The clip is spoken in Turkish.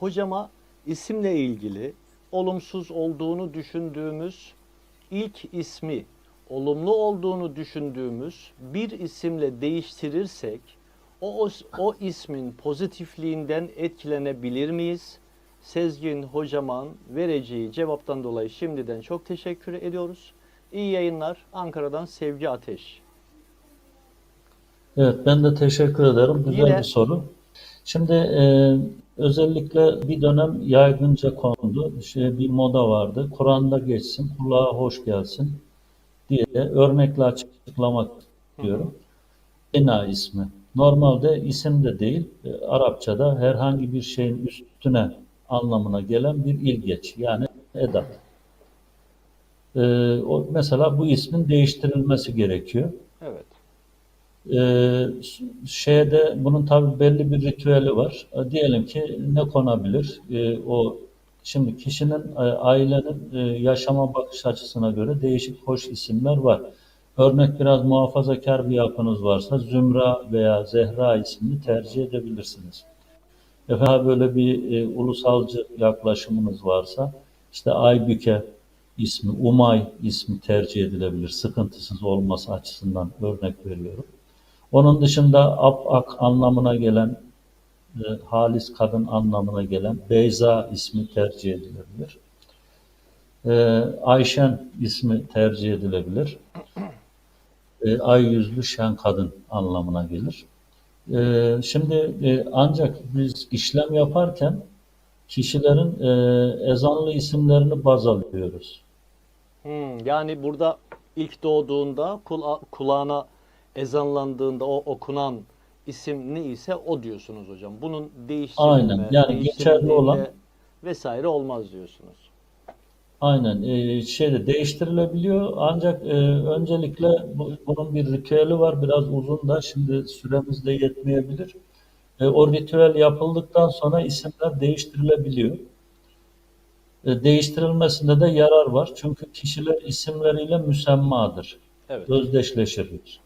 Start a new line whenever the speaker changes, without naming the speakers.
hocama isimle ilgili olumsuz olduğunu düşündüğümüz ilk ismi olumlu olduğunu düşündüğümüz bir isimle değiştirirsek o, o, o ismin pozitifliğinden etkilenebilir miyiz? Sezgin hocamın vereceği cevaptan dolayı şimdiden çok teşekkür ediyoruz. İyi yayınlar. Ankara'dan Sevgi Ateş.
Evet, ben de teşekkür ederim. Güzel
Yine-
bir soru. Şimdi e, özellikle bir dönem yaygınca kondu. Şey, bir moda vardı. Kur'an'da geçsin, kulağa hoş gelsin diye örnekle açıklamak diyorum. Ena ismi. Normalde isim de değil, e, Arapçada herhangi bir şeyin üstüne anlamına gelen bir ilgeç. Yani edat. E, o, mesela bu ismin değiştirilmesi gerekiyor.
Evet.
Ee, şeyde bunun tabii belli bir ritüeli var. Ee, Diyelim ki ne konabilir? Ee, o şimdi kişinin e, ailenin e, yaşama bakış açısına göre değişik hoş isimler var. Örnek biraz muhafazakar bir yapınız varsa Zümra veya Zehra ismini tercih edebilirsiniz. Efendim böyle bir e, ulusalcı yaklaşımınız varsa işte Aybüke ismi, Umay ismi tercih edilebilir. Sıkıntısız olması açısından örnek veriyorum. Onun dışında ap-ak anlamına gelen, e, halis kadın anlamına gelen Beyza ismi tercih edilebilir. E, Ayşen ismi tercih edilebilir. E, ay yüzlü şen kadın anlamına gelir. E, şimdi e, ancak biz işlem yaparken kişilerin e, ezanlı isimlerini baz alıyoruz.
Hmm, yani burada ilk doğduğunda kula- kulağına ezanlandığında o okunan isim ne ise o diyorsunuz hocam. Bunun değiştirilme,
Aynen. Yani geçerli olan-
vesaire olmaz diyorsunuz.
Aynen e, şeyde değiştirilebiliyor ancak e, öncelikle bu- bunun bir ritüeli var biraz uzun da şimdi süremiz de yetmeyebilir. E, o ritüel yapıldıktan sonra isimler değiştirilebiliyor. E, değiştirilmesinde de yarar var çünkü kişiler isimleriyle müsemmadır,
Evet.
özdeşleşirler.